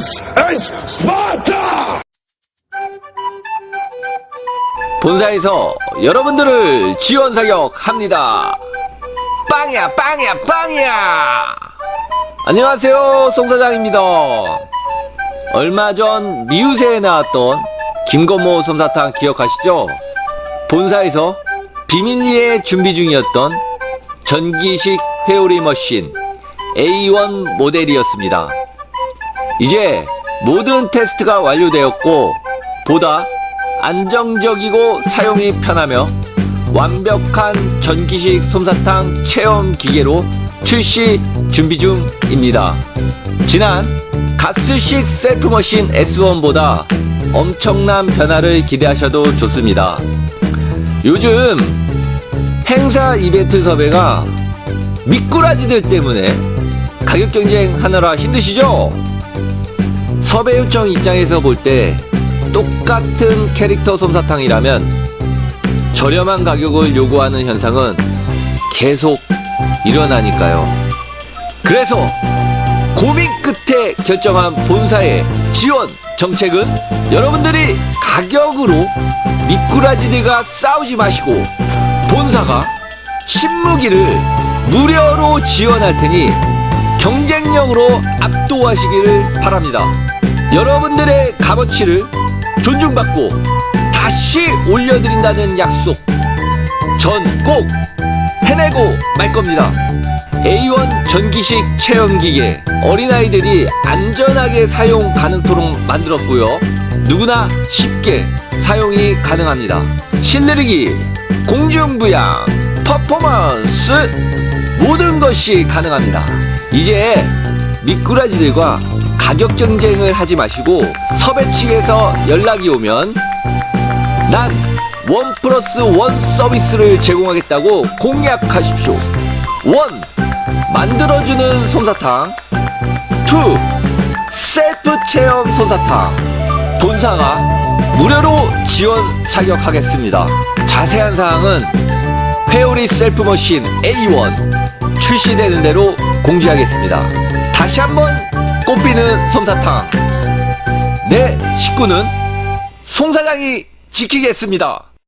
This is Sparta! 본사에서 여러분들을 지원 사격합니다. 빵이야, 빵이야, 빵이야! 안녕하세요, 송 사장입니다. 얼마 전 미우새에 나왔던 김건모 솜사탕 기억하시죠? 본사에서 비밀리에 준비 중이었던 전기식 회오리 머신 A1 모델이었습니다. 이제 모든 테스트가 완료되었고 보다 안정적이고 사용이 편하며 완벽한 전기식 솜사탕 체험 기계로 출시 준비 중입니다. 지난 가스식 셀프머신 S1보다 엄청난 변화를 기대하셔도 좋습니다. 요즘 행사 이벤트 섭외가 미꾸라지들 때문에 가격 경쟁 하느라 힘드시죠? 섭외 요청 입장에서 볼 때 똑같은 캐릭터 솜사탕이라면 저렴한 가격을 요구하는 현상은 계속 일어나니까요. 그래서 고민 끝에 결정한 본사의 지원 정책은 여러분들이 가격으로 미꾸라지들과 싸우지 마시고 본사가 신무기를 무료로 지원할 테니 경쟁력으로 압도하시기를 바랍니다. 여러분들의 값어치를 존중받고 다시 올려드린다는 약속 전 꼭 해내고 말 겁니다. A1 전기식 체험기계 어린아이들이 안전하게 사용 가능토록 만들었고요. 누구나 쉽게 사용이 가능합니다. 실내르기, 공중부양, 퍼포먼스 모든 것이 가능합니다. 이제 미꾸라지들과 가격 경쟁을 하지 마시고 섭외 측에서 연락이 오면 난 원 플러스 원 서비스를 제공하겠다고 공약하십시오. 원 만들어주는 솜사탕 투 셀프 체험 솜사탕 본사가 무료로 지원 사격하겠습니다. 자세한 사항은 회오리 셀프 머신 A1 출시되는 대로 공지하겠습니다. 다시 한번 꽃피는 솜사탕 내 식구는 송 사장이 지키겠습니다.